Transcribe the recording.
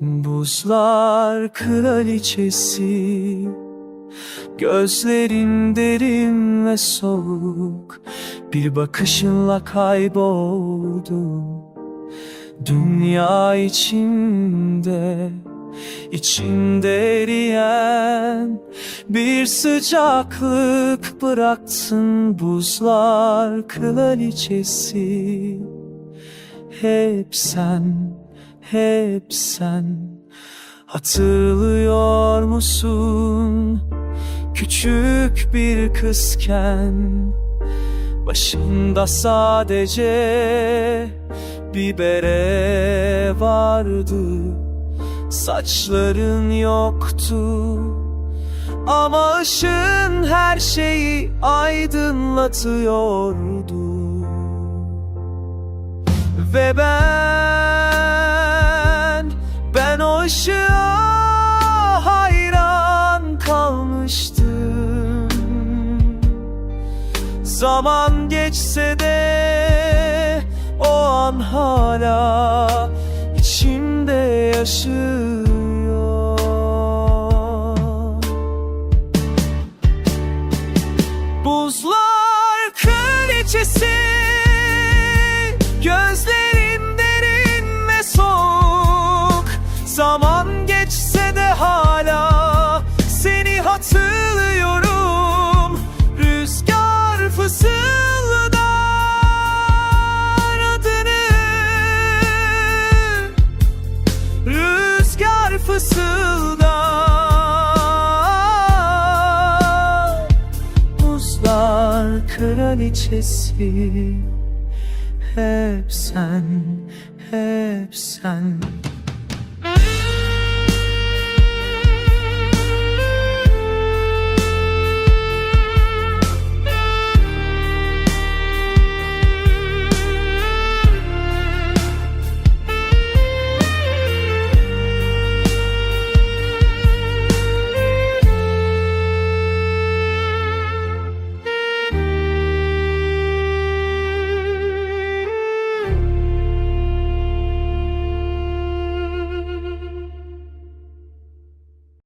Buzlar kraliçesi Gözlerin derin ve soğuk. Bir bakışınla kayboldu Dünya içinde içinde eriyen Bir sıcaklık bıraktın. Buzlar kraliçesi Hep sen, hep sen. Hatırlıyor musun? Küçük bir kızken Başında sadece bir bere vardı. Saçların yoktu Ama ışın her şeyi aydınlatıyordu Ve ben, ben o ışığa hayran kalmıştım. Zaman geçse de o an hala içimde yaşıyor. Buzlar kraliçesi de hala Seni hatırlıyorum. Rüzgar fısıldar adını. Rüzgar fısıldar Buzlar kraliçesi. Hep sen, hep sen